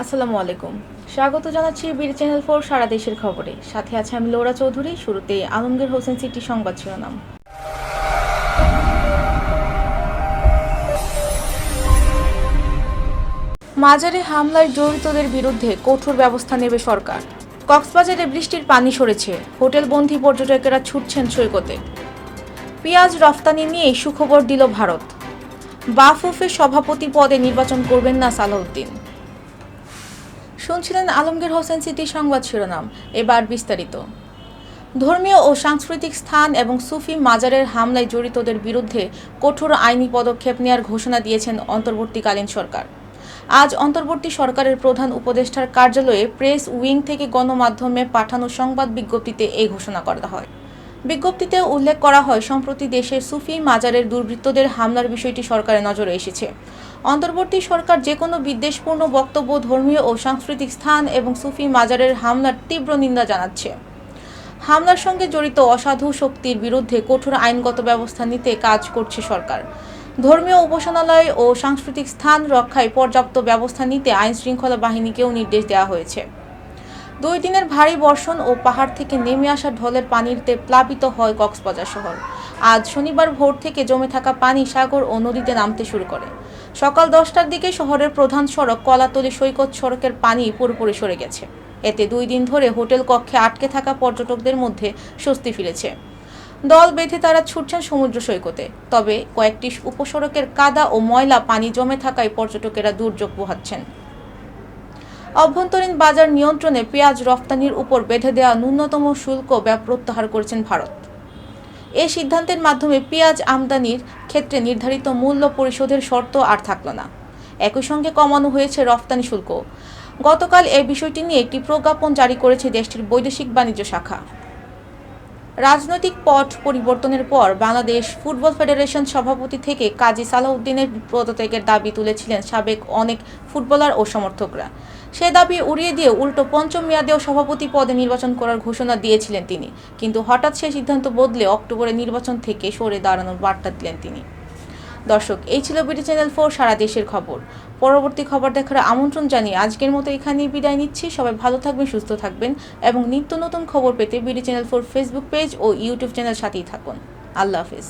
আসসালামু আলাইকুম। স্বাগত জানাচ্ছি বীর চ্যানেল ফোর সারা দেশের খবরে। সাথে আছে আমি লোরা চৌধুরী, শুরুতে আলমগীর হোসেন সিটি সংবাদ শিরোনাম। মাজারে হামলায় জড়িতদের বিরুদ্ধে কঠোর ব্যবস্থা নেবে সরকার। কক্সবাজারে বৃষ্টির পানি সরেছে। হোটেল হোটেলবন্দি পর্যটকেরা ছুটছেন সৈকতে। পেঁয়াজ রফতানি নিয়ে সুখবর দিল ভারত। বাফুফের সভাপতি পদে নির্বাচন করবেন না সালাউদ্দিন। শুনছিলেন আলমগীর হোসেন সিটি সংবাদ শিরোনাম। এবার বিস্তারিত। ধর্মীয় ও সাংস্কৃতিক স্থান এবং সুফি মাজারের হামলায় জড়িতদের বিরুদ্ধে কঠোর আইনি পদক্ষেপ নেওয়ার ঘোষণা দিয়েছেন অন্তর্বর্তীকালীন সরকার। আজ অন্তর্বর্তী সরকারের প্রধান উপদেষ্টার কার্যালয়ে প্রেস উইং থেকে গণমাধ্যমে পাঠানো সংবাদ বিজ্ঞপ্তিতে এই ঘোষণা করা হয়। বিজ্ঞপ্তিতে উল্লেখ করা হয়, সম্প্রতি দেশের সুফি মাজারের দুর্বৃত্তদের হামলার বিষয়টি সরকারের নজরে এসেছে। অন্তর্বর্তী সরকার যে কোনো বিদ্বেষপূর্ণ বক্তব্য, ধর্মীয় ও সাংস্কৃতিক স্থান এবং সুফি মাজারের হামলার তীব্র নিন্দা জানাচ্ছে। হামলার সঙ্গে জড়িত অসাধু শক্তির বিরুদ্ধে কঠোর আইনগত ব্যবস্থা নিতে কাজ করছে সরকার। ধর্মীয় উপাসনালয় ও সাংস্কৃতিক স্থান রক্ষায় পর্যাপ্ত ব্যবস্থা নিতে আইন শৃঙ্খলা বাহিনীকেও নির্দেশ দেওয়া হয়েছে। দুই দিনের ভারী বর্ষণ ও পাহাড় থেকে নেমে আসা ঢলের পানিতে প্লাবিত হয় কক্সবাজার শহর। আজ শনিবার ভোর থেকে জমে থাকা পানি সাগর ও নদীতে নামতে শুরু করে। সকাল দশটার দিকে শহরের প্রধান সড়ক কলাতলি সৈকত সড়কের পানি পুরোপুরি সরে গেছে। এতে দুই দিন ধরে হোটেল কক্ষে আটকে থাকা পর্যটকদের মধ্যে স্বস্তি ফিরেছে। দল বেঁধে তারা ছুটছেন সমুদ্র সৈকতে, তবে কয়েকটি উপসড়কের কাদা ও ময়লা পানি জমে থাকায় পর্যটকেরা দুর্যোগ পোহাচ্ছেন। অভ্যন্তরীণ বাজার নিয়ন্ত্রণে পেঁয়াজ রফতানির উপর বেঁধে দেওয়া ন্যূনতম শুল্ক ব্যয় প্রত্যাহার করেছেন ভারত। এই সিদ্ধান্তের মাধ্যমে পেঁয়াজ আমদানির ক্ষেত্রে নির্ধারিত মূল্য পরিশোধের শর্ত আর থাকল না। একই সঙ্গে কমানো হয়েছে রফতানি শুল্ক। গতকাল এ বিষয়টি নিয়ে একটি প্রজ্ঞাপন জারি করেছে দেশটির বৈদেশিক বাণিজ্য শাখা। রাজনৈতিক পট পরিবর্তনের পর বাংলাদেশ ফুটবল ফেডারেশন সভাপতি থেকে কাজী সালাউদ্দিনের পদত্যাগের দাবি তুলেছিলেন সাবেক অনেক ফুটবলার ও সমর্থকরা। সে দাবি উড়িয়ে দিয়ে উল্টো পঞ্চম মেয়াদেও সভাপতি পদে নির্বাচন করার ঘোষণা দিয়েছিলেন তিনি। কিন্তু হঠাৎ সে সিদ্ধান্ত বদলে অক্টোবরে নির্বাচন থেকে সরে দাঁড়ানোর বার্তা দিলেন তিনি। দর্শক, এই ছিল বিডি চ্যানেল ফোর সারা দেশের খবর। পরবর্তী খবর দেখার আমন্ত্রণ জানিয়ে আজকের মতো এখানেই বিদায় নিচ্ছি। সবাই ভালো থাকবেন, সুস্থ থাকবেন এবং নিত্য নতুন খবর পেতে BD channel four Facebook page ও ইউটিউব চ্যানেল সাথেই থাকুন। আল্লাহ হাফিজ।